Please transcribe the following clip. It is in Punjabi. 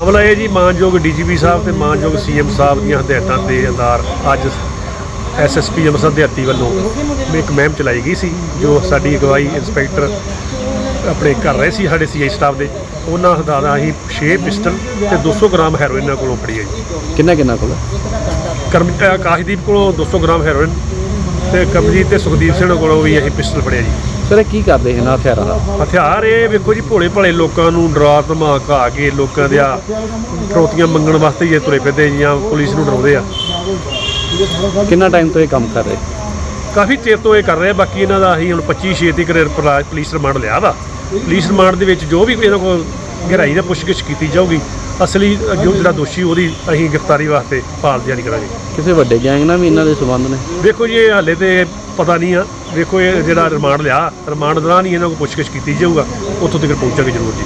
ਮਾਮਲਾ ਇਹ ਜੀ ਮਾਨਯੋਗ ਡੀਜੀਪੀ ਸਾਹਿਬ ਤੇ ਮਾਨਯੋਗ ਸੀਐਮ ਸਾਹਿਬ ਦੀਆਂ ਹਦਾਇਤਾਂ ਦੇ ਆਧਾਰ ਅੱਜ ਐਸਐਸਪੀ ਅੰਮ੍ਰਿਤਸਰ ਦੇ ਹੱਤੀ ਵੱਲੋਂ ਇੱਕ ਮੁਹਿੰਮ ਚਲਾਈ ਗਈ ਸੀ ਜੋ ਸਾਡੀ ਅਗਵਾਈ ਇੰਸਪੈਕਟਰ ਆਪਣੇ ਕਰ ਰਹੇ ਸੀ ਸਾਡੇ ਸੀਆਈ ਸਟਾਫ ਦੇ। ਉਹਨਾਂ ਹਦਾਇਤਾਂ ਅਸੀਂ 6 ਪਿਸਟਲ ਤੇ 200 ਗ੍ਰਾਮ ਹੈਰੋਇਨ ਕੋਲੋਂ ਫੜੀ ਹੈ ਜੀ। ਕਿੰਨਾ ਕਿੰਨਾ ਕੋਲ? ਕਰਮ ਆਕਾਸ਼ਦੀਪ ਕੋਲੋਂ 200 ਗ੍ਰਾਮ ਹੈਰੋਇਨ ਤੇ ਕਮਜੀਤ ਤੇ ਸੁਖਦੀਪ ਸਿੰਘ ਕੋਲੋਂ ਵੀ ਅਸੀਂ ਪਿਸਟਲ ਫੜਿਆ ਜੀ। ਸਰ ਇਹ ਕੀ ਕਰਦੇ ਇਹਨਾਂ ਹਥਿਆਰਾਂ ਦਾ? ਹਥਿਆਰ ਇਹ ਵੇਖੋ ਜੀ ਭੋਲੇ ਭਲੇ ਲੋਕਾਂ ਨੂੰ ਡਰਾ ਧਮਕਾ ਕੇ ਲੋਕਾਂ ਦੇ ਆ ਫਰੋਤੀਆਂ ਮੰਗਣ ਵਾਸਤੇ ਹੀ ਇਹ ਤੁਰੇ ਫਿਰਦੇ ਜਾਂ ਪੁਲਿਸ ਨੂੰ ਡਰਾਉਂਦੇ ਆ। ਕਿੰਨਾ ਟਾਈਮ ਤੋਂ ਇਹ ਕੰਮ ਕਰ ਰਹੇ? ਕਾਫੀ ਚਿਰ ਤੋਂ ਇਹ ਕਰ ਰਹੇ ਆ ਬਾਕੀ ਇਹਨਾਂ ਦਾ ਅਸੀਂ ਹੁਣ 25 ਛੇ ਤੀਕ ਰ- ਪਲਾ- ਪੁਲਿਸ ਰਿਮਾਂਡ ਲਿਆ ਵਾ। ਪੁਲਿਸ ਰਿਮਾਂਡ ਦੇ ਵਿੱਚ ਜੋ ਵੀ ਇਹਨਾਂ ਕੋਲ ਗਹਿਰਾਈ ਨਾਲ ਪੁੱਛਗਿੱਛ ਕੀਤੀ ਜਾਊਗੀ ਅਸਲੀ ਜੋ ਜਿਹੜਾ ਦੋਸ਼ੀ ਉਹਦੀ ਅਸੀਂ ਗ੍ਰਿਫਤਾਰੀ ਵਾਸਤੇ ਭਾਲ ਜਾਰੀ ਕਰਾਂਗੇ। ਕਿਸੇ ਵੱਡੇ ਗੈਂਗ ਨਾਲ ਵੀ ਇਹਨਾਂ ਦੇ ਸੰਬੰਧ ਨੇ? ਵੇਖੋ ਜੀ ਇਹ ਹਾਲੇ ਤੇ ਪਤਾ ਨਹੀਂ ਆ। ਵੇਖੋ ਇਹ ਜਿਹੜਾ ਰਿਮਾਂਡ ਲਿਆ ਰਿਮਾਂਡ ਦੌਰਾਨ ਹੀ ਇਹਨਾਂ ਕੋਲ ਪੁੱਛਗਿੱਛ ਕੀਤੀ ਜਾਊਗਾ। ਉੱਥੋਂ ਤੱਕ ਪਹੁੰਚਾਂਗੇ ਜ਼ਰੂਰ ਜੀ।